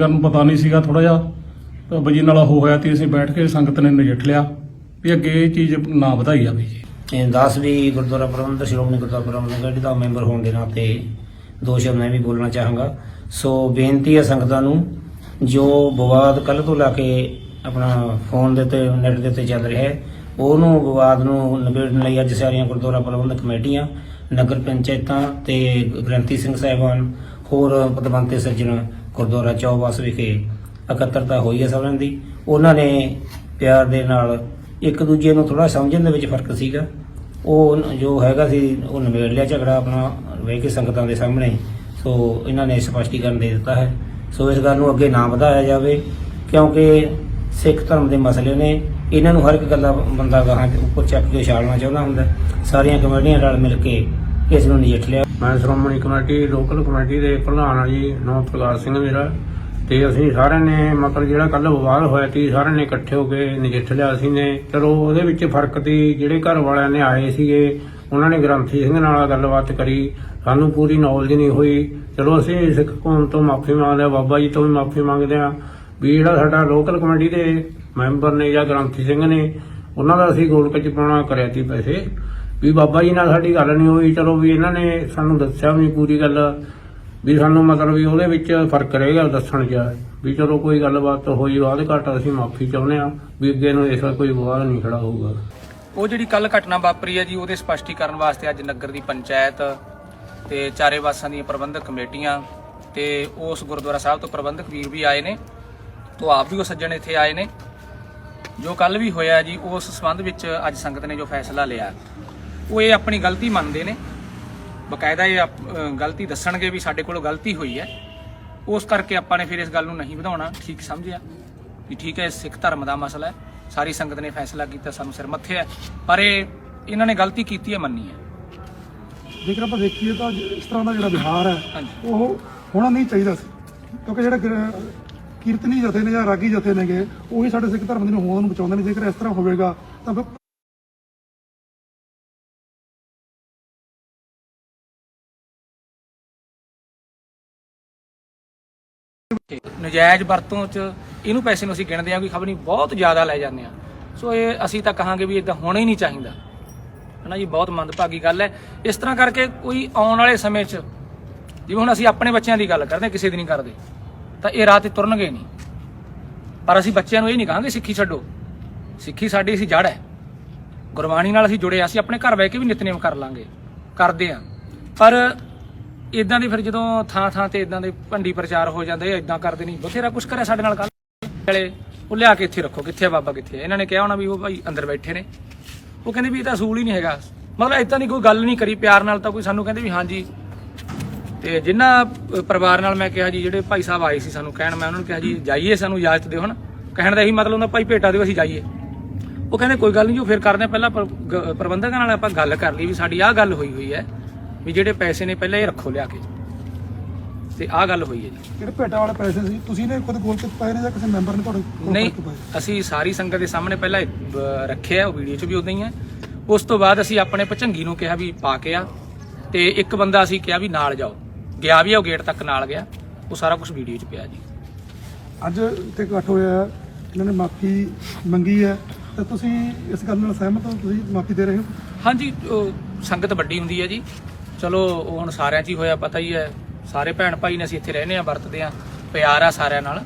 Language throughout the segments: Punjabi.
ਗੱਲ ਨੂੰ ਪਤਾ ਨਹੀਂ ਸੀਗਾ ਥੋੜਾ ਜਿਹਾ। ਤਾਂ ਵਜੀ ਨਾਲ ਉਹ ਹੋਇਆ ਤੇ ਅਸੀਂ ਬੈਠ ਕੇ ਸੰਗਤ ਨੇ ਨਜਿੱਠ ਲਿਆ ਵੀ ਅੱਗੇ ਇਹ ਚੀਜ਼ ਨਾ ਵਧਾਈ ਜਾਵੇ ਜੀ। ਇਹ ਦਾਸ ਵੀ ਗੁਰਦੁਆਰਾ ਪ੍ਰਬੰਧਕ, ਸ਼੍ਰੋਮਣੀ ਗੁਰਦੁਆਰਾ ਪ੍ਰਬੰਧਕ ਕਮੇਟੀ ਦਾ ਮੈਂਬਰ ਹੋਣ ਦੇ ਨਾਤੇ ਦੋ ਸ਼ਬਦ ਮੈਂ ਵੀ ਬੋਲਣਾ ਚਾਹਾਂਗਾ। ਸੋ ਬੇਨਤੀ ਹੈ ਸੰਗਤਾਂ ਨੂੰ, ਜੋ ਵਿਵਾਦ ਕੱਲ ਤੋਂ ਲਾ ਕੇ ਆਪਣਾ ਫੋਨ ਦੇ ਤੇ, ਨੈਟ ਦੇ ਉੱਤੇ ਚੱਲ ਰਿਹਾ ਹੈ, ਉਹਨੂੰ ਵਿਵਾਦ ਨੂੰ ਨਿਬੇੜਨ ਲਈ ਅੱਜ ਸਾਰੀਆਂ ਗੁਰਦੁਆਰਾ ਪ੍ਰਬੰਧਕ ਕਮੇਟੀਆਂ, ਨਗਰ ਪੰਚਾਇਤਾਂ ਤੇ ਗ੍ਰੰਥੀ ਸਿੰਘ ਸਾਹਿਬਾਨ, ਹੋਰ ਪਦਵੰਤੇ ਸੱਜਣ ਗੁਰਦੁਆਰਾ ਚੌਬਾਸ ਵਿਖੇ ਇਕੱਤਰਤਾ ਹੋਈ ਹੈ ਸਾਰਿਆਂ ਦੀ। ਉਹਨਾਂ ਨੇ ਪਿਆਰ ਦੇ ਨਾਲ ਇੱਕ ਦੂਜੇ ਨੂੰ ਥੋੜਾ ਸਮਝਣ ਦੇ ਵਿੱਚ ਫ਼ਰਕ ਸੀਗਾ। ਉਹ ਜੋ ਹੈਗਾ ਸੀ, ਉਹ ਨਿਬੇੜ ਲਿਆ ਝਗੜਾ ਆਪਣਾ, ਵੇਖ ਕੇ ਸੰਗਤਾਂ ਦੇ ਸਾਹਮਣੇ। ਸੋ ਇਹਨਾਂ ਨੇ ਸਪਸ਼ਟੀਕਰਨ ਦੇ ਦਿੱਤਾ ਹੈ। ਸੋ ਇਸ ਗੱਲ ਨੂੰ ਅੱਗੇ ਨਾ ਵਧਾਇਆ ਜਾਵੇ, ਕਿਉਂਕਿ ਸਿੱਖ ਧਰਮ ਦੇ ਮਸਲੇ ਨੇ, ਇਹਨਾਂ ਨੂੰ ਹਰ ਇੱਕ ਗੱਲਾਂ ਬੰਦਾ ਗਾਹਾਂ ਉੱਪਰ ਚੱਕ ਕੇ ਛਾਲਣਾ ਚਾਹੁੰਦਾ ਹੁੰਦਾ। ਸਾਰੀਆਂ ਕਮੇਟੀਆਂ ਨਾਲ ਮਿਲ ਕੇ ਇਸ ਨੂੰ ਨਜਿੱਠ ਲਿਆ। ਮੈਂ ਸ਼੍ਰੋਮਣੀ ਕਮੇਟੀ, ਲੋਕਲ ਕਮੇਟੀ ਦੇ ਪ੍ਰਧਾਨ ਹਾਂ ਜੀ, ਨੌ ਪ੍ਰਕਾਸ਼ ਸਿੰਘ ਮੇਰਾ। ਤੇ ਅਸੀਂ ਸਾਰਿਆਂ ਨੇ ਮਤਲਬ ਜਿਹੜਾ ਕੱਲ ਵਿਵਾਦ ਹੋਇਆ ਸੀ, ਸਾਰਿਆਂ ਨੇ ਇਕੱਠੇ ਹੋ ਕੇ ਨਜਿੱਠ ਲਿਆ ਅਸੀਂ ਨੇ ਚਲੋ, ਉਹਦੇ ਵਿੱਚ ਫ਼ਰਕ ਤੀ ਜਿਹੜੇ ਘਰ ਵਾਲਿਆਂ ਨੇ ਆਏ ਸੀਗੇ, ਉਹਨਾਂ ਨੇ ਗ੍ਰੰਥੀ ਸਿੰਘ ਨਾਲ ਗੱਲਬਾਤ ਕਰੀ। ਸਾਨੂੰ ਪੂਰੀ ਨੌਲੇਜ ਨਹੀਂ ਹੋਈ। ਚਲੋ, ਅਸੀਂ ਸਿੱਖ ਕੌਮ ਤੋਂ ਮਾਫੀ ਮੰਗਦੇ ਆ ਬਾਬਾ ਜੀ ਤੋਂ ਵੀ ਮਾਫੀ ਮੰਗਦੇ ਆ ਵੀ ਜਿਹੜਾ ਸਾਡਾ ਲੋਕਲ ਕਮੇਟੀ ਦੇ ਮੈਂਬਰ ਨੇ ਜਾਂ ਗ੍ਰੰਥੀ ਸਿੰਘ ਨੇ, ਉਹਨਾਂ ਦਾ ਅਸੀਂ ਗੋਲਕ ਚ ਪਾਉਣਾ, ਕਰਿਆ ਸੀ ਪੈਸੇ। ਵੀ ਬਾਬਾ ਜੀ ਨਾਲ ਸਾਡੀ ਗੱਲ ਨਹੀਂ ਹੋਈ, ਚਲੋ ਵੀ ਇਹਨਾਂ ਨੇ ਸਾਨੂੰ ਦੱਸਿਆ ਵੀ ਪੂਰੀ ਗੱਲ, ਵੀ ਸਾਨੂੰ ਮਤਲਬ ਵੀ ਉਹਦੇ ਵਿੱਚ ਫ਼ਰਕ ਰਹੇਗਾ ਦੱਸਣ ਚ, ਵੀ ਚਲੋ ਕੋਈ ਗੱਲਬਾਤ ਹੋਈ ਬਾਅਦ ਘੱਟ ਅਸੀਂ ਮਾਫੀ ਚਾਹੁੰਦੇ ਆ ਵੀ ਅੱਗੇ ਨੂੰ ਇਸ ਵਾਰ ਕੋਈ ਵਿਵਾਦ ਨਹੀਂ ਖੜਾ ਹੋਊਗਾ। ਉਹ ਜਿਹੜੀ ਕੱਲ ਘਟਨਾ ਵਾਪਰੀ ਹੈ ਜੀ, ਉਹਦੇ ਸਪਸ਼ਟੀਕਰਨ ਵਾਸਤੇ ਅੱਜ ਨਗਰ ਦੀ ਪੰਚਾਇਤ ਤੇ ਚਾਰੇ ਵਾਸਾਂ ਦੀਆਂ ਪ੍ਰਬੰਧਕ ਕਮੇਟੀਆਂ ਤੇ ਉਸ ਗੁਰਦੁਆਰਾ ਸਾਹਿਬ ਤੋਂ ਪ੍ਰਬੰਧਕ ਵੀਰ ਵੀ ਆਏ ਨੇ, ਤੋਂ ਆਪ ਵੀ ਉਹ ਸੱਜਣ ਇੱਥੇ ਆਏ ਨੇ। ਜੋ ਕੱਲ ਵੀ ਹੋਇਆ ਜੀ, ਉਸ ਸੰਬੰਧ ਵਿੱਚ ਅੱਜ ਸੰਗਤ ਨੇ ਜੋ ਫੈਸਲਾ ਲਿਆ। ਉਹ ਇਹ ਆਪਣੀ ਗਲਤੀ ਮੰਨਦੇ ਨੇ। ਬਕਾਇਦਾ ਇਹ ਗਲਤੀ ਦੱਸਣਗੇ ਵੀ ਸਾਡੇ ਕੋਲੋਂ ਗਲਤੀ ਹੋਈ ਹੈ। ਉਸ ਕਰਕੇ ਆਪਾਂ ਨੇ ਫਿਰ ਇਸ ਗੱਲ ਨੂੰ ਨਹੀਂ ਵਧਾਉਣਾ। ਠੀਕ ਸਮਝਿਆ ਵੀ ਠੀਕ ਹੈ ਸਿੱਖ ਧਰਮ ਦਾ ਮਸਲਾ ਹੈ। ਸਾਰੀ ਸੰਗਤ ਨੇ ਫੈਸਲਾ ਕੀਤਾ ਸਾਨੂੰ ਸਿਰ ਮੱਥੇ ਹੈ। ਪਰ ਇਹ ਇਹਨਾਂ ਨੇ ਗਲਤੀ ਕੀਤੀ ਹੈ ਮੰਨੀ ਹੈ। ਜੇਕਰ ਆਪਾਂ ਦੇਖੀਏ ਤਾਂ ਇਸ ਤਰ੍ਹਾਂ ਦਾ ਜਿਹੜਾ ਵਿਹਾਰ ਹੈ ਉਹ ਹੋਣਾ ਨਹੀਂ ਚਾਹੀਦਾ ਸੀ। ਕਿਉਂਕਿ ਜਿਹੜੇ ਕੀਰਤਨੀ ਜਥੇ ਨੇ ਜਾਂ ਰਾਗੀ ਜਥੇ ਨੇਗੇ ਉਹੀ ਸਾਡੇ ਸਿੱਖ ਧਰਮ ਦੇ ਨੂੰ ਹੋਂਦ ਨੂੰ ਬਚਾਉਂਦੇ ਨੇ। ਜੇਕਰ ਇਸ ਤਰ੍ਹਾਂ ਹੋਵੇਗਾ ਤਾਂ ਨਜਾਇਜ਼ ਵਰਤੋਂ ਚ ਇਹਨੂੰ ਪੈਸੇ ਨੂੰ ਅਸੀਂ ਗਿਣਦੇ ਹਾਂ ਕਿ ਖਬਰ ਨਹੀਂ ਬਹੁਤ ਜ਼ਿਆਦਾ ਲੈ ਜਾਂਦੇ ਆ ਸੋ ਇਹ ਅਸੀਂ ਤਾਂ ਕਹਾਂਗੇ ਵੀ ਇਦਾਂ ਹੋਣਾ ਹੀ ਨਹੀਂ ਚਾਹੀਦਾ। ਹਨਾ ਜੀ ਬਹੁਤ ਮੰਦਭਾਗੀ ਗੱਲ ਹੈ। ਇਸ ਤਰ੍ਹਾਂ ਕਰਕੇ ਕੋਈ ਆਉਣ ਵਾਲੇ ਸਮੇਂ 'ਚ ਜਿਵੇਂ ਹੁਣ ਅਸੀਂ ਆਪਣੇ ਬੱਚਿਆਂ ਦੀ ਗੱਲ ਕਰਦੇ ਹਾਂ, ਕਿਸੇ ਦੀ ਨਹੀਂ ਕਰਦੇ ਤਾਂ ਇਹ ਰਾਹ ਤੇ ਤੁਰਨਗੇ ਨਹੀਂ। ਪਰ ਅਸੀਂ ਬੱਚਿਆਂ ਨੂੰ ਇਹ ਨਹੀਂ ਕਹਾਂਗੇ ਸਿੱਖੀ ਛੱਡੋ। ਸਿੱਖੀ ਸਾਡੀ ਅਸੀਂ ਜੜ ਹੈ। ਗੁਰਬਾਣੀ ਨਾਲ ਅਸੀਂ ਜੁੜੇ ਹਾਂ ਅਸੀਂ ਆਪਣੇ ਘਰ ਬਹਿ ਕੇ ਵੀ ਨਿਤਨੇਮ ਕਰ ਲਾਂਗੇ ਕਰਦੇ ਆ ਪਰ ਇਦਾਂ ਦੀ ਫਿਰ ਜਦੋਂ ਥਾਂ ਥਾਂ ਤੇ ਇਦਾਂ ਦੇ ਭੰਡੀ ਪ੍ਰਚਾਰ ਹੋ ਜਾਂਦੇ ਇਦਾਂ ਕਰਦੇ ਨਹੀਂ। ਬਥੇਰਾ ਕੁਝ ਕਰਿਆ ਸਾਡੇ ਨਾਲ ਕੱਲ ਵੇਲੇ ਉਹ ਲਿਆ ਕੇ ਇੱਥੇ ਰੱਖੋ। ਕਿੱਥੇ ਬਾਬਾ, ਕਿੱਥੇ ਇਹਨਾਂ ਨੇ ਕਿਹਾ ਹੋਣਾ ਵੀ ਉਹ ਭਾਈ ਅੰਦਰ ਬੈਠੇ ਨੇ। ਉਹ ਕਹਿੰਦੇ ਵੀ ਇਹ ਤਾਂ ਅਸੂਲ ਹੀ ਨਹੀਂ ਹੈਗਾ। ਮਤਲਬ ਇਦਾਂ ਦੀ ਕੋਈ ਗੱਲ ਨਹੀਂ ਕਰੀ, ਪਿਆਰ ਨਾਲ ਤਾਂ ਕੋਈ ਸਾਨੂੰ ਕਹਿੰਦੇ ਵੀ ਹਾਂਜੀ। ਤੇ ਜਿਨ੍ਹਾਂ ਪਰਿਵਾਰ ਨਾਲ ਮੈਂ ਕਿਹਾ ਜੀ, ਜਿਹੜੇ ਭਾਈ ਸਾਹਿਬ ਆਏ ਸੀ ਸਾਨੂੰ ਕਹਿਣ, ਮੈਂ ਉਹਨਾਂ ਨੂੰ ਕਿਹਾ ਜੀ, ਜਾਈਏ ਸਾਨੂੰ ਇਜਾਜ਼ਤ ਦਿਓ ਹਣ ਕਹਿਣ ਦਾ ਇਹੀ ਮਤਲਬ ਹੁੰਦਾ, ਭਾਈ ਭੇਟਾ ਦਿਓ, ਅਸੀਂ ਜਾਈਏ। ਉਹ ਕਹਿੰਦੇ ਕੋਈ ਗੱਲ ਨਹੀਂ ਜੋ ਫਿਰ ਕਰਦੇ ਪਹਿਲਾਂ ਪ੍ਰਬੰਧਕਾਂ ਨਾਲ ਆਪਾਂ ਗੱਲ ਕਰ ਲਈ ਵੀ ਸਾਡੀ ਆਹ ਗੱਲ ਹੋਈ ਹੋਈ ਹੈ। ਵੀ ਜਿਹੜੇ ਪੈਸੇ ਨੇ ਪਹਿਲਾਂ ਇਹ ਰੱਖੋ ਲਿਆ ਕੇ। ਤੇ ਆਹ ਗੱਲ ਹੋਈ ਹੈ ਜੀ। ਜਿਹੜੇ ਭੇਟਾ ਵਾਲੇ ਪੈਸੇ ਸੀ ਤੁਸੀਂ ਨੇ ਖੁਦ ਗੋਲ ਪਾਏ ਨੇ ਜਾਂ ਕਿਸੇ ਮੈਂਬਰ ਨੇ ਤੁਹਾਡੇ ਕੋਲ ਨਹੀਂ ਕਰਕੇ ਪਾਏ? ਅਸੀਂ ਸਾਰੀ ਸੰਗਤ ਦੇ ਸਾਹਮਣੇ ਪਹਿਲਾਂ ਇਹ, ਰੱਖਿਆ ਉਹ ਵੀਡੀਓ 'ਚ ਵੀ ਉਦਾਂ ਹੀ ਹੈ। ਉਸ ਤੋਂ ਬਾਅਦ ਅਸੀਂ ਆਪਣੇ ਭਚੰਗੀ ਨੂੰ ਕਿਹਾ ਵੀ ਪਾ ਕੇ ਆ ਤੇ ਇੱਕ ਬੰਦਾ ਅਸੀਂ ਕਿਹਾ ਵੀ ਨਾਲ ਜਾਓ। ਗਿਆ ਵੀ ਆ ਉਹ ਗੇਟ ਤੱਕ ਨਾਲ ਗਿਆ। ਉਹ ਸਾਰਾ ਕੁਝ ਵੀਡੀਓ 'ਚ ਪਿਆ ਜੀ। ਅੱਜ ਇੱਥੇ ਇਕੱਠ ਹੋਇਆ ਹੈ, ਇਹਨਾਂ ਨੇ ਮਾਫੀ ਮੰਗੀ ਹੈ। ਤੇ ਤੁਸੀਂ ਇਸ ਗੱਲ ਨਾਲ ਸਹਿਮਤ ਹੋ? ਤੁਸੀਂ ਮਾਫੀ ਦੇ ਰਹੇ ਹੋ? ਹਾਂਜੀ ਉਹ ਸੰਗਤ ਵੱਡੀ ਹੁੰਦੀ ਹੈ ਜੀ। ਚਲੋ ਉਹ ਹੁਣ ਸਾਰਿਆਂ 'ਚ ਹੀ ਹੋਇਆ ਪਤਾ ਹੀ ਹੈ। ਸਾਰੇ ਭੈਣ ਭਾਈ ਨੇ ਅਸੀਂ ਇੱਥੇ ਰਹਿੰਦੇ ਆ ਵਰਤਦੇ ਆ ਪਿਆਰ ਆ ਸਾਰਿਆਂ ਨਾਲ।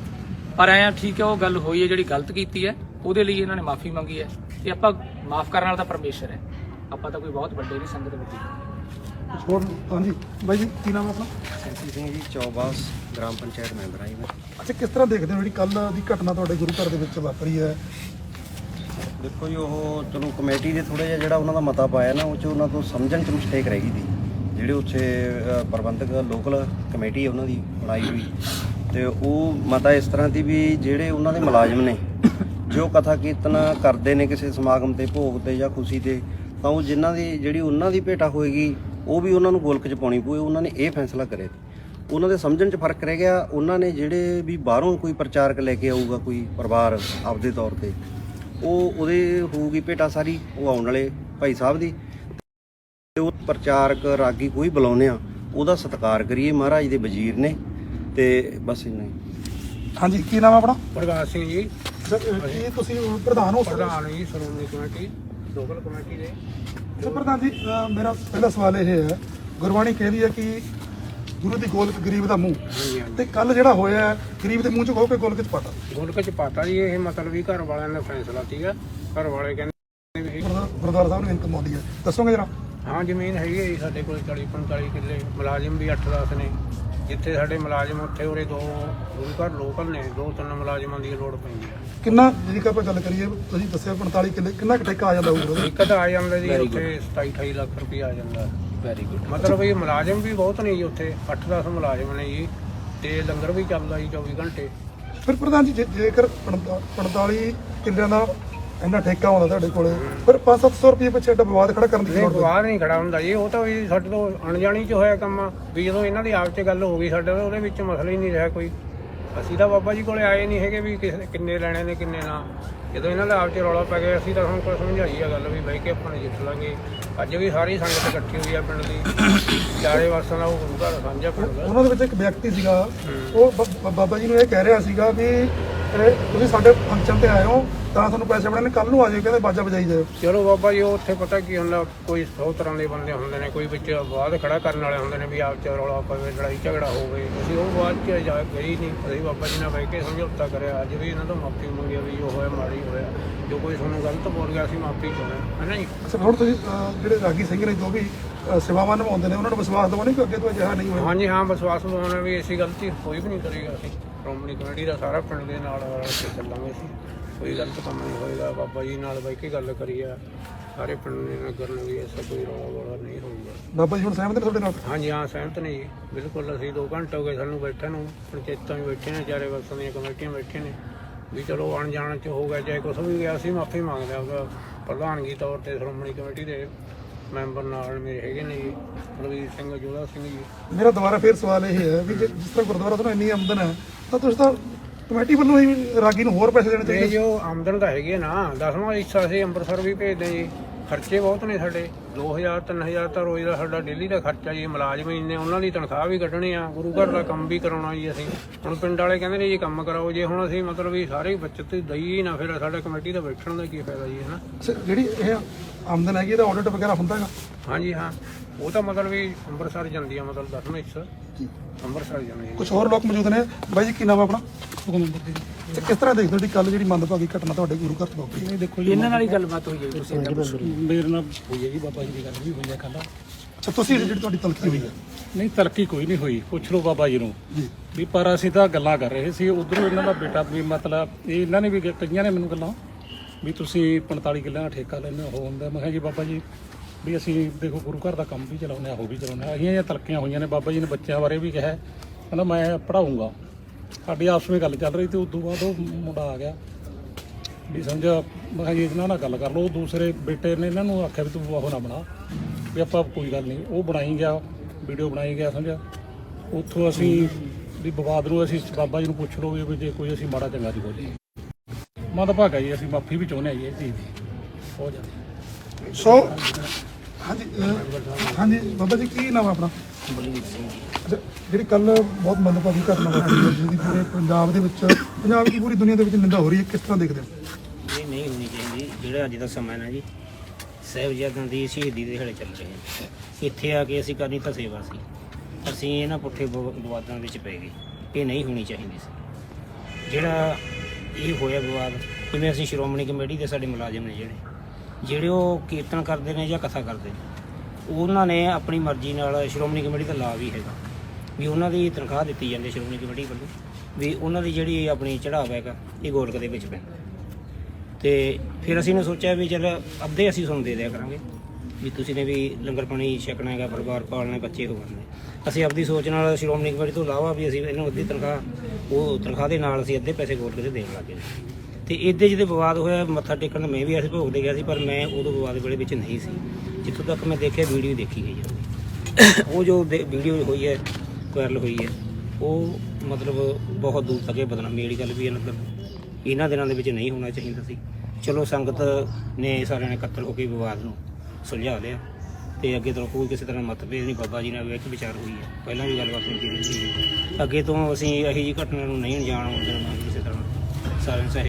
ਪਰ ਐਂ ਆ ਠੀਕ ਹੈ ਉਹ ਗੱਲ ਹੋਈ ਹੈ ਜਿਹੜੀ ਗਲਤ ਕੀਤੀ ਹੈ ਉਹਦੇ ਲਈ ਇਹਨਾਂ ਨੇ ਮਾਫੀ ਮੰਗੀ ਹੈ। ਤੇ ਆਪਾਂ ਮਾਫ ਕਰਨ ਵਾਲਾ ਤਾਂ ਪਰਮੇਸ਼ਰ ਹੈ। ਆਪਾਂ ਤਾਂ ਕੋਈ ਬਹੁਤ ਵੱਡੇ ਨਹੀਂ ਸੰਗਤ ਵੱਡੀ ਹੋਰ ਹਾਂਜੀ। ਬਾਈ ਜੀ ਕੀ ਨਾਮ ਹੈ ਆਪਣਾ? ਸੈਂਸੀ ਸਿੰਘ ਜੀ ਚੌਬਾਸ ਗ੍ਰਾਮ ਪੰਚਾਇਤ ਮੈਂਬਰ ਆ ਜੀ ਮੈਂ। ਅੱਛਾ ਕਿਸ ਤਰ੍ਹਾਂ ਦੇਖਦੇ ਹੋ ਜਿਹੜੀ ਕੱਲ ਦੀ ਘਟਨਾ ਤੁਹਾਡੇ ਗੁਰੂ ਘਰ ਦੇ ਵਿੱਚ ਵਾਪਰੀ ਹੈ? ਦੇਖੋ ਜੀ ਉਹ ਚਲੋ ਕਮੇਟੀ ਦੇ ਥੋੜਾ ਜਿਹਾ ਜਿਹੜਾ ਉਹਨਾਂ ਦਾ ਮਤਾ ਪਾਇਆ ਨਾ ਉਹ ਚ ਉਹਨਾਂ ਤੋਂ ਸਮਝਣ ਚ ਮਿਸਟੇਕ ਰਹਿ ਗਈ ਸੀ। ਜਿਹੜੇ ਉੱਥੇ ਪ੍ਰਬੰਧਕ ਲੋਕਲ ਕਮੇਟੀ ਉਹਨਾਂ ਦੀ ਬਣਾਈ ਹੋਈ। ਤੇ ਉਹ ਮਤਾ ਇਸ ਤਰ੍ਹਾਂ ਦੀ ਵੀ ਜਿਹੜੇ ਉਹਨਾਂ ਦੇ ਮੁਲਾਜ਼ਮ ਨੇ, ਜੋ ਕਥਾ ਕੀਰਤਨ ਕਰਦੇ ਨੇ ਕਿਸੇ ਸਮਾਗਮ ਤੇ, ਭੋਗ ਤੇ ਜਾਂ ਖੁਸ਼ੀ ਤੇ, ਤਾਂ ਉਹ ਜਿਨ੍ਹਾਂ ਦੀ, ਜਿਹੜੀ ਉਹਨਾਂ ਦੀ ਭੇਟਾ ਹੋਏਗੀ, ਉਹ ਵੀ ਉਹਨਾਂ ਨੂੰ ਗੋਲਕ ਚ ਪਾਉਣੀ ਪਊ ਉਹਨਾਂ ਨੇ ਇਹ ਫੈਸਲਾ ਕਰਿਆ ਉਹਨਾਂ ਦੇ ਸਮਝਣ ਚ ਫ਼ਰਕ ਰਹਿ ਗਿਆ, ਉਹਨਾਂ ਨੇ ਜਿਹੜੇ ਵੀ ਬਾਹਰੋਂ ਕੋਈ ਪ੍ਰਚਾਰਕ ਲੈ ਕੇ ਆਊਗਾ, ਕੋਈ ਪਰਿਵਾਰ ਆਪਦੇ ਤੌਰ ਤੇ, ਉਹ ਉਹਦੇ ਹੋਊਗੀ ਭੇਟਾ ਸਾਰੀ, ਉਹ ਆਉਣ ਵਾਲੇ ਭਾਈ ਸਾਹਿਬ ਦੀ। ਤੇ ਉਹ ਪ੍ਰਚਾਰਕ ਰਾਗੀ ਕੋਈ ਬੁਲਾਉਂਦੇ ਆ ਉਹਦਾ ਸਤਿਕਾਰ ਕਰੀਏ ਮਹਾਰਾਜ ਦੇ ਵਜ਼ੀਰ ਨੇ ਤੇ ਬਸ ਇੰਨਾ ਹੀ। ਹਾਂਜੀ ਕੀ ਨਾਮ ਆ ਆਪਣਾ? ਪ੍ਰਕਾਸ਼ ਸਿੰਘ ਜੀ। ਸਰ, ਕੀ ਤੁਸੀਂ ਪ੍ਰਧਾਨ ਹੋ ਪ੍ਰਧਾਨ ਜੀ ਸ਼੍ਰੋਮਣੀ ਕਮੇਟੀ ਲੋਕਲ ਕਮੇਟੀ ਦੇ। ਸਰ ਪ੍ਰਧਾਨ ਜੀ ਮੇਰਾ ਪਹਿਲਾ ਸਵਾਲ ਇਹ ਹੈ ਗੁਰਬਾਣੀ ਕਹਿੰਦੀ ਹੈ ਕਿ ਗੁਰੂ ਦੀ ਗੋਲਕ ਗਰੀਬ ਦਾ ਮੂੰਹ। ਤੇ ਕੱਲ ਜਿਹੜਾ ਹੋਇਆ ਹੈ, ਗਰੀਬ ਦੇ ਮੂੰਹ ਚ ਖੋ ਕੇ ਗੋਲਕ ਚ ਪਾਤਾ। ਗੁਲਕ ਚ ਪਾਤਾ ਜੀ ਇਹ ਮਤਲਬ ਵੀ ਘਰ ਵਾਲਿਆਂ ਦਾ ਫੈਸਲਾ ਸੀਗਾ। ਘਰ ਵਾਲੇ ਕਹਿੰਦੇ ਵੀ ਗੁਰਦੁਆਰਾ ਗੁਰਦੁਆਰਾ ਸਾਹਿਬ ਨੂੰ ਇਨਕਮ ਆਉਂਦੀ ਹੈ। ਦੱਸੋਗੇ ਜਰਾ? ਹਾਂ ਜ਼ਮੀਨ ਹੈਗੀ ਹੈ ਜੀ ਸਾਡੇ ਕੋਲ 40 45 ਕਿੱਲੇ ਮੁਲਾਜ਼ਮ ਵੀ 8-10 ਨੇ। ਜਿੱਥੇ ਸਾਡੇ ਮੁਲਾਜ਼ਮ ਉੱਥੇ ਉਰੇ ਦੋ ਗੁਰੂ ਘਰ ਲੋਕਲ ਨੇ ਦੋ ਤਿੰਨ ਮੁਲਾਜ਼ਮਾਂ ਦੀ ਲੋੜ ਪੈਂਦੀ ਹੈ। ਕਿੰਨਾ ਜਿਹੜੀ ਕਿ ਆਪਾਂ ਗੱਲ ਕਰੀਏ ਤੁਸੀਂ ਦੱਸਿਆ 45 ਕਿੱਲੇ ਕਿੰਨਾ ਕੁ ਠੇਕਾ ਆ ਜਾਂਦਾ ਹੋਊਗਾ? ਇੱਕ ਤਾਂ ਆ ਜਾਂਦਾ ਜੀ ਉੱਥੇ 27-28 ਲੱਖ ਰੁਪਏ ਆ ਜਾਂਦਾ। ਵੈਰੀ ਗੁੱਡ ਮਤਲਬ ਇਹ ਮੁਲਾਜ਼ਮ ਵੀ ਬਹੁਤ ਨੇ ਜੀ ਉੱਥੇ 8-10 ਮੁਲਾਜ਼ਮ ਨੇ ਜੀ ਤੇ ਲੰਗਰ ਵੀ ਚੱਲਦਾ ਜੀ 24 ਘੰਟੇ। ਫਿਰ ਪ੍ਰਧਾਨ ਜੀ ਜੇ- ਜੇਕਰ 45 ਕਿੱਲਿਆਂ ਦਾ ਇੰਨਾ ਠੇਕਾ ਆਉਂਦਾ ਤੁਹਾਡੇ ਕੋਲੇ। ਫਿਰ 5-700 ਰੁਪਏ ਪਿੱਛੇ ਏਡਾ ਵਿਵਾਦ ਖੜਾ ਕਰਨ ਦੀ ਨਹੀਂ ਲੋੜ ਨਹੀਂ ਬਾਹਰ ਨਹੀਂ ਖੜਾ ਹੁੰਦਾ ਜੀ। ਉਹ ਤਾਂ ਵੀ ਸਾਡੇ ਤੋਂ ਅਣਜਾਣੀ ਚ ਹੋਇਆ ਕੰਮ ਵੀ ਜਦੋਂ ਇਹਨਾਂ ਦੀ ਆਪ ਚ ਗੱਲ ਹੋ ਗਈ ਸਾਡੇ ਨਾਲ ਉਹਦੇ ਵਿੱਚ ਮਸਲਾ ਹੀ ਨਹੀਂ ਰਿਹਾ ਕੋਈ। ਅਸੀਂ ਤਾਂ ਬਾਬਾ ਜੀ ਕੋਲੇ ਆਏ ਨਹੀਂ ਹੈਗੇ ਵੀ ਕਿਸ ਕਿੰਨੇ ਲੈਣੇ ਨੇ ਕਿੰਨੇ ਨਾ। ਜਦੋਂ ਇਹਨਾਂ ਦੇ ਆਪ ਚ ਰੌਲਾ ਪੈ ਗਿਆ ਅਸੀਂ ਤਾਂ ਹੁਣ ਕੋਈ ਸਮਝਾਈ ਆ ਗੱਲ ਵੀ ਬਹਿ ਕੇ ਆਪਾਂ ਨੇ ਜਿੱਤ ਲਾਂਗੇ। ਅੱਜ ਵੀ ਸਾਰੀ ਸੰਗਤ ਇਕੱਠੀ ਹੋਈ ਆ ਪਿੰਡ ਦੀ। ਚਾਰੇ ਵਾਸਾਂ ਦਾ ਉਹ ਗੁਰੂ ਘਰ ਸਾਂਝਾ ਪਿੰਡ ਦਾ। ਉਹਨਾਂ ਦੇ ਵਿੱਚ ਇੱਕ ਵਿਅਕਤੀ ਸੀਗਾ ਉਹ ਬ- ਬ- ਬਾਬਾ ਜੀ ਨੂੰ ਇਹ ਕਹਿ ਰਿਹਾ ਸੀਗਾ ਵੀ ਇਹ ਤੁਸੀਂ ਸਾਡੇ ਫੰਕਸ਼ਨ ਤੇ ਆਏ ਹੋ ਤਾਂ ਤੁਹਾਨੂੰ ਪੈਸੇ ਬਣਾਣੇ ਕੱਲ ਨੂੰ ਆ ਜਾਓ ਕਹਿੰਦੇ ਬਾਜਾ ਵਜਾਈ ਜਾਓ ਚਲੋ ਬਾਬਾ ਜੀ ਉੱਥੇ ਪਤਾ ਕੀ ਹੁੰਦਾ ਕੋਈ ਸੌ ਤਰ੍ਹਾਂ ਦੇ ਬੰਦੇ ਹੁੰਦੇ ਨੇ ਕੋਈ ਵਿੱਚ ਬਾਅਦ ਖੜਾ ਕਰਨ ਵਾਲੇ ਹੁੰਦੇ ਨੇ ਵੀ ਆਪ ਚ ਰੌਲਾ ਪਵੇ ਲੜਾਈ ਝਗੜਾ ਹੋਵੇ ਅਸੀਂ ਉਹ ਬਾਅਦ ਚ ਜਾ ਗਈ ਨਹੀਂ। ਅਸੀਂ ਬਾਬਾ ਜੀ ਨਾਲ ਬਹਿ ਕੇ ਸਮਝੌਤਾ ਕਰਿਆ ਅੱਜ ਵੀ ਇਹਨਾਂ ਤੋਂ ਮਾਫੀ ਮੰਗੀ ਵੀ ਜੋ ਹੋਇਆ ਮਾੜੀ ਹੋਇਆ ਜੋ ਕੋਈ ਤੁਹਾਨੂੰ ਗਲਤ ਬੋਲ ਗਿਆ ਸੀ ਮਾਫੀ ਚਾਹੁੰਦੇ ਹੈ ਨਾ ਜੀ? ਅੱਛਾ ਹੁਣ ਤੁਸੀਂ ਅਹ, ਜਿਹੜੇ ਰਾਗੀ ਸਿੰਘ ਨੇ ਜੋ ਵੀ ਅਹ, ਸੇਵਾਵਾਂ ਨਿਭਾਉਂਦੇ ਨੇ ਉਹਨਾਂ ਨੂੰ ਵਿਸ਼ਵਾਸ ਦਿਵਾਉਣੇ ਕਿ ਅੱਗੇ ਤੋਂ ਅਜਿਹਾ ਨਹੀਂ ਹੋਇਆ? ਹਾਂਜੀ ਹਾਂ ਵਿਸ਼ਵਾਸ ਦਿਵਾਉਣਾ ਵੀ ਐਸੀ ਗਲਤੀ ਕੋਈ ਵੀ ਨਹੀਂ ਕਰੇਗਾ ਅਸੀਂ ਸ਼੍ਰੋਮਣੀ ਕਮੇਟੀ ਦਾ ਸਾਰਾ ਪਿੰਡ ਦੇ ਨਾਲ ਰਲ ਕੇ ਚੱਲਾਂਗੇ ਅਸੀਂ। ਕੋਈ ਗਲਤ ਕੰਮ ਨਹੀਂ ਹੋਏਗਾ। ਬਾਬਾ ਜੀ ਨਾਲ ਬਹਿ ਕੇ ਗੱਲ ਕਰੀਏ। ਸਾਰੇ ਪਿੰਡ ਦੇ ਨਗਰ ਨੂੰ ਵੀ ਐਸਾ ਕੋਈ ਰੌਲਾ ਗੋਲਾ ਨਹੀਂ ਹੋਊਗਾ। ਬਾਬਾ ਜੀ ਹੁਣ ਸਹਿਮਤ ਨੇ ਤੁਹਾਡੇ ਨਾਲ? ਹਾਂਜੀ ਹਾਂ ਸਹਿਮਤ ਨੇ ਜੀ। ਬਿਲਕੁਲ ਅਸੀਂ 2 ਘੰਟੇ ਹੋ ਗਏ ਸਾਨੂੰ ਬੈਠੇ ਨੂੰ। ਪੰਚਾਇਤਾਂ ਵੀ ਬੈਠੇ ਨੇ ਚਾਰੇ ਵਰਸਾਂ ਦੀਆਂ ਕਮੇਟੀਆਂ ਬੈਠੇ ਨੇ। ਵੀ ਚਲੋ ਅਣਜਾਣ ਚ ਹੋ ਗਿਆ ਚਾਹੇ ਕੁਛ ਵੀ ਗਿਆ ਸੀ ਮਾਫੀ ਮੰਗਦੇ ਆ ਉਹਦਾ ਪ੍ਰਧਾਨਗੀ ਤੌਰ ਤੇ ਸ਼੍ਰੋਮਣੀ ਕਮੇਟੀ ਦੇ ਮੈਂਬਰ ਨਾਲ ਮੇਰੇ ਹੈਗੇ ਨੇ ਜੀ ਬਲਵੀਰ ਸਿੰਘ ਜੋਲਾ ਸਿੰਘ ਜੀ। ਮੇਰਾ ਦੁਬਾਰਾ ਫੇਰ ਸਵਾਲ ਇਹ ਹੈ ਵੀ ਜੇ- ਜਿਸ ਤਰ੍ਹਾਂ ਗੁਰਦੁਆਰਾ ਤੋਂ ਇੰਨੀ ਆਮਦਨ ਹੈ ਤਾਂ ਤੁਸੀਂ ਤਾਂ ਕਮੇਟੀ ਵੱਲੋਂ ਹੀ ਰਾਗੀ ਨੂੰ ਹੋਰ ਪੈਸੇ ਦੇਣੇ ਚਾਹੀਦੇ ਜੋ ਆਮਦਨ ਤਾਂ ਹੈਗੀ ਨਾ। ਦਸਵਾਂ ਹਿੱਸਾ ਅਸੀਂ ਅੰਮ੍ਰਿਤਸਰ ਵੀ ਭੇਜਦੇ ਜੀ। ਖਰਚੇ ਬਹੁਤ ਨੇ ਸਾਡੇ। 2000 3000 ਤਾਂ ਰੋਜ਼ ਦਾ ਸਾਡਾ ਡੇਲੀ ਦਾ ਖਰਚਾ ਜੀ ਮੁਲਾਜ਼ਮ ਹੀ ਨੇ ਉਹਨਾਂ ਦੀ ਤਨਖਾਹ ਵੀ ਕੱਢਣੀ ਆ। ਗੁਰੂ ਘਰ ਦਾ ਕੰਮ ਵੀ ਕਰਾਉਣਾ ਜੀ ਅਸੀਂ। ਹੁਣ ਪਿੰਡ ਵਾਲੇ ਕਹਿੰਦੇ ਨੇ ਜੀ ਕੰਮ ਕਰਾਓ। ਜੇ ਹੁਣ ਅਸੀਂ ਮਤਲਬ ਵੀ ਸਾਰੇ ਬੱਚਤ ਦਈਏ ਨਾ ਫਿਰ ਸਾਡਾ ਕਮੇਟੀ ਦਾ ਬੈਠਣ ਦਾ ਕੀ ਫਾਇਦਾ ਜੀ ਹੈ ਨਾ ਜਿਹੜੀ ਇਹ ਆਮਦਨ ਹੈਗੀ ਇਹਦਾ ਆਡਿਟ ਵਗੈਰਾ ਹੁੰਦਾ ਹੈਗਾ? ਹਾਂਜੀ ਹਾਂ। ਉਹ ਤਾਂ ਮਤਲਬ ਵੀ ਅੰਮ੍ਰਿਤਸਰ ਜਾਂਦੀ ਆ ਮਤਲਬ ਦਸਵਾਂ ਹਿੱਸਾ। ਅੰਮ੍ਰਿਤਸਰ ਜਾਂਦੀ ਹੈ ਕੁਝ ਹੋਰ ਲੋਕ ਮੌਜੂਦ ਨੇ? ਬਾਈ ਜੀ ਕੀ ਨਾਮ ਹੈ ਆਪਣਾ? ਕਿਸ ਤਰ੍ਹਾਂ ਦੇਖਦੇ ਹੋ ਕੱਲ ਜਿਹੜੀ ਮੰਦਭਾਗੀ ਘਟਨਾ ਤੁਹਾਡੇ ਗੁਰੂ ਘਰ ਤੋਂ ਵਾਪਰੀ? ਦੇਖੋ ਇਹਨਾਂ ਨਾਲ ਹੀ ਗੱਲਬਾਤ ਹੋਈ ਹੈ ਜੀ, ਤੁਸੀਂ। ਮੇਰੇ ਨਾਲ ਹੋਈ ਹੈ ਜੀ ਬਾਬਾ ਜੀ ਦੀ ਗੱਲ ਵੀ ਹੋਈ ਹੈ ਕੱਲ ਅੱਛਾ ਤੁਸੀਂ ਜਿਹੜੀ ਤੁਹਾਡੀ ਤਲਖੀ ਹੋਈ ਹੈ? ਨਹੀਂ ਤਰੱਕੀ ਕੋਈ ਨਹੀਂ ਹੋਈ। ਪੁੱਛ ਲਓ ਬਾਬਾ ਜੀ ਨੂੰ। ਜੀ। ਵੀ ਪਰ ਅਸੀਂ ਤਾਂ ਗੱਲਾਂ ਕਰ ਰਹੇ ਸੀ ਉਧਰੋਂ ਇਹਨਾਂ ਦਾ ਬੇਟਾ ਵੀ ਮਤਲਬ ਇਹ ਇਹਨਾਂ ਨੇ ਵੀ ਕਈਆਂ ਨੇ ਮੈਨੂੰ ਗੱਲਾਂ ਵੀ ਤੁਸੀਂ 45 ਕਿੱਲਿਆਂ ਦਾ ਠੇਕਾ ਲੈਂਦੇ ਹੋ ਹੁੰਦਾ। ਮੈਂ ਕਿਹਾ ਜੀ ਬਾਬਾ ਜੀ ਵੀ ਅਸੀਂ ਦੇਖੋ ਗੁਰੂ ਘਰ ਦਾ ਕੰਮ ਵੀ ਚਲਾਉਂਦੇ ਆ ਉਹ ਵੀ ਚਲਾਉਂਦੇ ਆ ਇਹ ਤਲਕੀਆਂ ਹੋਈਆਂ ਨੇ ਬਾਬਾ ਜੀ ਨੇ ਬੱਚਿਆਂ ਬਾਰੇ ਵੀ ਕਿਹਾ ਕਹਿੰਦਾ ਮੈਂ ਪੜਾਉਂਗਾ ਸਾਡੀ ਆਪਸ ਵਿੱਚ ਗੱਲ ਚੱਲ ਰਹੀ ਤੇ ਉਸ ਤੋਂ ਬਾਅਦ ਉਹ ਮੁੰਡਾ ਆ ਗਿਆ। ਵੀ ਸਮਝਾ, ਮੈਂ ਕਿਹਾ ਜੀ ਇਹਨਾਂ ਨਾਲ ਗੱਲ ਕਰ ਲਓ, ਉਹ ਦੂਸਰੇ ਬੇਟੇ ਨੇ ਇਹਨਾਂ ਨੂੰ ਆਖਿਆ ਵੀ ਤੂੰ ਉਹ ਨਾ ਬਣਾ। ਵੀ ਆਪਾਂ ਕੋਈ ਗੱਲ ਨਹੀਂ, ਉਹ ਬਣਾਈ ਗਿਆ, ਵੀਡੀਓ ਬਣਾਈ ਗਿਆ, ਸਮਝਾ। ਉੱਥੋਂ ਅਸੀਂ ਵੀ ਵਿਵਾਦ ਨੂੰ ਅਸੀਂ ਬਾਬਾ ਜੀ ਨੂੰ ਪੁੱਛ ਲਓ ਵੀ ਜੇ ਕੋਈ ਅਸੀਂ ਮਾੜਾ ਚੰਗਾ ਨਹੀਂ ਬੋਲੀ ਮੈਂ ਤਾਂ ਭਾਗਾ ਜੀ, ਅਸੀਂ ਮਾਫੀ ਵੀ ਚਾਹੁੰਦੇ ਆ ਜੀ, ਇਹ ਚੀਜ਼ ਦੀ। ਹੋ ਜਾਂਦੀ ਸੋ ਹਾਂਜੀ ਅਹ, ਹਾਂਜੀ ਬਾਬਾ ਜੀ ਕੀ ਨਾਮ ਹੈ ਆਪਣਾ? ਅੱਛਾ, ਜਿਹੜੀ ਕੱਲ ਬਹੁਤ ਮੰਦਭਾਗੀ ਘਟਨਾ ਵਾਪਰੀ ਹੈ ਜਿਹਦੀ ਪੂਰੇ ਪੰਜਾਬ ਦੇ ਵਿੱਚ ਪੰਜਾਬ ਦੀ ਪੂਰੀ ਦੁਨੀਆ ਦੇ ਵਿੱਚ ਨਿੰਦਾ ਹੋ ਰਹੀ ਹੈ ਕਿਸ ਤਰ੍ਹਾਂ ਦੇਖਦੇ ਹੋ? ਇਹ ਨਹੀਂ ਹੋਣੀ ਚਾਹੀਦੀ ਜਿਹੜਾ ਅੱਜ ਦਾ ਸਮਾਂ ਹੈ ਨਾ ਜੀ ਸਾਹਿਬਜ਼ਾਦਿਆਂ ਦੀ ਸ਼ਹੀਦੀ ਦੇ ਹਲੇ ਚੱਲ ਰਹੇ ਇੱਥੇ ਆ ਕੇ ਅਸੀਂ ਕਰਨੀ ਤਾਂ ਸੇਵਾ ਸੀ ਅਸੀਂ ਇਹਨਾਂ ਪੁੱਠੇ ਵਿਵਾ- ਵਿਵਾਦਾਂ ਵਿੱਚ ਪੈ ਗਏ। ਇਹ ਨਹੀਂ ਹੋਣੀ ਚਾਹੀਦੀ ਸੀ। ਜਿਹੜਾ ਇਹ ਹੋਇਆ ਵਿਵਾਦ ਜਿਵੇਂ ਅਸੀਂ ਸ਼੍ਰੋਮਣੀ ਕਮੇਟੀ ਦੇ ਸਾਡੇ ਮੁਲਾਜ਼ਮ ਨੇ ਜਿਹੜੇ ਜਿਹੜੇ ਉਹ ਕੀਰਤਨ ਕਰਦੇ ਨੇ ਜਾਂ ਕਥਾ ਕਰਦੇ ਨੇ, ਉਹਨਾਂ ਨੇ ਆਪਣੀ ਮਰਜ਼ੀ ਨਾਲ ਸ਼੍ਰੋਮਣੀ ਕਮੇਟੀ ਦਾ ਲਾ ਵੀ ਹੈਗਾ। ਵੀ ਉਹਨਾਂ ਦੀ ਤਨਖਾਹ ਦਿੱਤੀ ਜਾਂਦੀ ਸ਼੍ਰੋਮਣੀ ਕਮੇਟੀ ਵੱਲੋਂ, ਵੀ ਉਹਨਾਂ ਦੀ ਜਿਹੜੀ ਆਪਣੀ ਚੜਾਵਾ ਹੈਗਾ, ਇਹ ਗੋਲਕ ਦੇ ਵਿੱਚ ਪੈਂਦਾ। ਤੇ ਫਿਰ ਅਸੀਂ ਨੇ ਸੋਚਿਆ ਵੀ ਚਲ ਅੱਧੇ ਅਸੀਂ ਤੁਹਾਨੂੰ ਦੇ ਦਿਆ ਕਰਾਂਗੇ, ਵੀ ਤੁਸੀਂ ਨੇ ਵੀ ਲੰਗਰ ਪਾਣੀ ਛਕਣਾ ਹੈਗਾ, ਪਰਿਵਾਰ ਪਾਲਣਾ, ਬੱਚੇ ਹੋਣੇ ਅਸੀਂ ਆਪਦੀ ਸੋਚ ਨਾਲ ਸ਼੍ਰੋਮਣੀ ਕਮੇਟੀ ਤੋਂ ਇਲਾਵਾ ਵੀ ਅਸੀਂ ਇਹਨੂੰ ਅੱਧੀ ਤਨਖਾਹ, ਉਹ ਤਨਖਾਹ ਦੇ ਨਾਲ ਅਸੀਂ ਅੱਧੇ ਪੈਸੇ ਗੋਲ ਕੇ ਦੇਣ ਲੱਗੇ ਤੇ ਇਹਦੇ ਜਿਹਦੇ ਵਿਵਾਦ ਹੋਇਆ, ਮੱਥਾ ਟੇਕਣ ਮੈਂ ਵੀ ਐਸੇ ਭੋਗ ਦੇ ਗਿਆ ਸੀ, ਪਰ ਮੈਂ ਉਦੋਂ ਵਿਵਾਦ ਵੇਲੇ ਵਿੱਚ ਨਹੀਂ ਸੀ। ਜਿੱਥੋਂ ਤੱਕ ਮੈਂ ਦੇਖਿਆ, ਵੀਡੀਓ ਦੇਖੀ ਗਈ ਹੈ ਉਹ ਜੋ ਵੀਡੀਓ ਹੋਈ ਹੈ, ਵਾਇਰਲ ਹੋਈ ਹੈ, ਉਹ ਮਤਲਬ ਬਹੁਤ ਦੂਰ ਤੱਕ ਇਹ ਬਦਨਾਮੀ ਵਾਲੀ ਗੱਲ ਵੀ ਹੈ, ਮਤਲਬ ਇਹਨਾਂ ਦਿਨਾਂ ਦੇ ਵਿੱਚ ਨਹੀਂ ਹੋਣਾ ਚਾਹੀਦਾ ਸੀ। ਚਲੋ, ਸੰਗਤ ਨੇ ਸਾਰਿਆਂ ਨੇ ਇਕੱਤਰ ਹੋ ਕੇ ਵਿਵਾਦ ਨੂੰ ਸੁਲਝਾ ਲਿਆ ਤੇ ਅੱਗੇ ਤੋਂ ਕੋਈ ਕਿਸੇ ਤਰ੍ਹਾਂ ਮਤਭੇਦ ਨਹੀਂ, ਬਾਬਾ ਜੀ ਨਾਲ ਵਿੱਚ ਵਿਚਾਰ ਹੋਈ ਹੈ। ਪਹਿਲਾਂ ਵੀ ਗੱਲਬਾਤ ਹੁੰਦੀ ਰਹੀ ਹੈ ਅੱਗੇ ਤੋਂ ਅਸੀਂ ਇਹੋ ਜਿਹੀ ਘਟਨਾ ਨੂੰ ਨਹੀਂ ਅਣਜਾਣ ਹੋਣ ਦੇਣਾ, ਕਿਸੇ ਤਰ੍ਹਾਂ ਸਾਰਿਆਂ ਨੂੰ ਸਹਿ